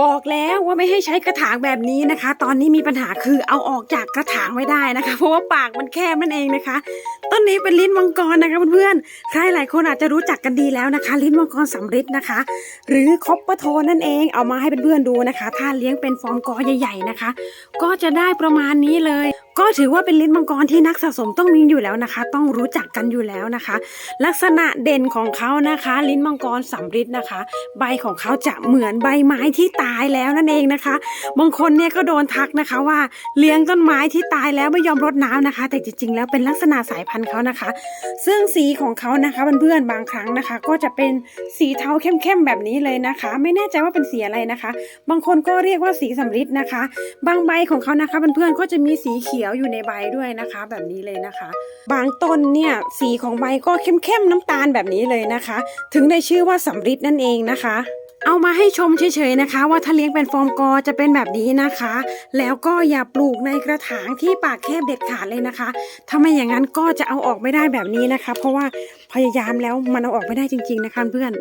บอกแล้วว่าไม่ให้ใช้กระถางแบบนี้นะคะ ตอนนี้มีปัญหาคือเอาออกจากกระถางไม่ได้นะคะ เพราะว่าปากมันแคบนั่นเองนะคะ ต้นนี้เป็นลิ้นมังกรนะคะเพื่อนๆ ใครหลายคนอาจจะรู้จักกันดีแล้วนะคะ ลิ้นมังกรสำริดนะคะ หรือคอปเปอร์โทนั่นเองเอามาให้เพื่อนๆดูนะคะ ถ้าเลี้ยงเป็นฟอร์มกอใหญ่ ๆนะคะ ก็จะได้ประมาณนี้เลยก็ถือว่าเป็นลิ้นมังกรที่นักสะสมต้องมีอยู่แล้วนะคะ ต้องรู้จักกันอยู่แล้วนะคะ ลักษณะเด่นของเขานะคะ ลิ้นมังกรสำริดนะคะ ใบของเขาจะเหมือนใบไม้ที่ตายแล้วนั่นเองนะคะบางคนเนี่ยก็โดนทักนะคะว่าเลี้ยงต้นไม้ที่ตายแล้วไม่ยอมรดน้ำนะคะ แต่จริงๆ แล้วเป็นลักษณะสายพันธุ์เขานะคะ ซึ่งสีของเขานะคะเพื่อนๆบางครั้งนะคะ ก็จะเป็นสีเทาเข้มๆแบบนี้เลยนะคะ ไม่แน่ใจว่าเป็นสีอะไรนะคะ บางคนก็เรียกว่าสีสำริดนะคะ บางใบของเขานะคะเพื่อนๆก็จะมีสีเขียวขียวอยู่ในใบด้วยนะคะ แบบนี้เลยนะคะ บางต้นเนี่ยสีของใบก็เข้มๆน้ำตาลแบบนี้เลยนะคะ ถึงได้ชื่อว่าสำริดนั่นเองนะคะเอามาให้ชมเฉยๆนะคะ ว่าถ้าเลี้ยงเป็นฟอร์มกอจะเป็นแบบนี้นะคะ แล้วก็อย่าปลูกในกระถางที่ปากแคบเด็ดขาดเลยนะคะถ้าไม่อย่างนั้นก็จะเอาออกไม่ได้แบบนี้นะคะ เพราะว่าพยายามแล้วมันเอาออกไม่ได้จริง ๆนะคะเพื่อน